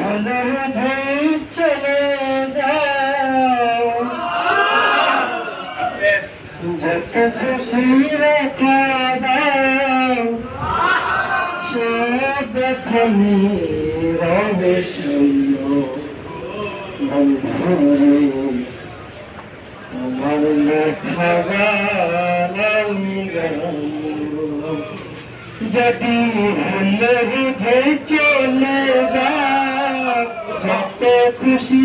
হলে বুঝে চলে যাও যত খুশি রেখা দাও সব খানি রবে বন্ধুরে আমার। যদি বুঝে চলে যাও যত খুশি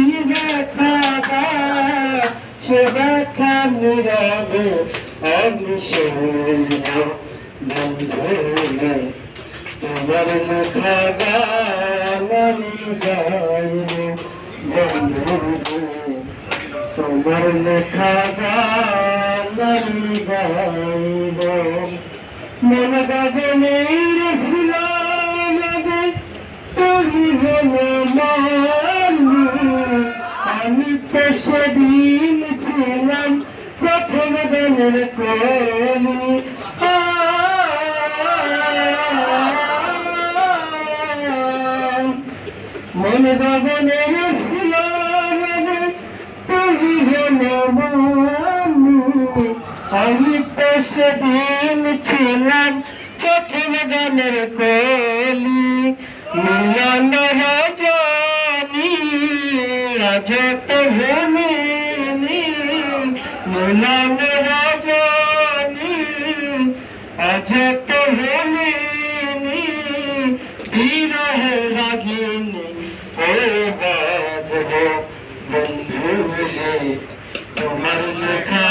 দাও সে ব্যথা নীরবে আমি শূন্য বন্ধুরে তোমার লেখা গান আমি বন্ধুরে তোমার লেখা গান আমি গাইব মন গগনের ফুলাবে তুমি হলো আমি তো সেদিন ছিলাম প্রথম গানের কলি। গগনের ফুলাবে তুমি আমি তো সেদিন ছিলাম প্রথম গানের কলি মিলন রজনী আজ তো ভূমিনি মিলন রজনী আজ তো ভূমিনি শেষ তোমার লেখা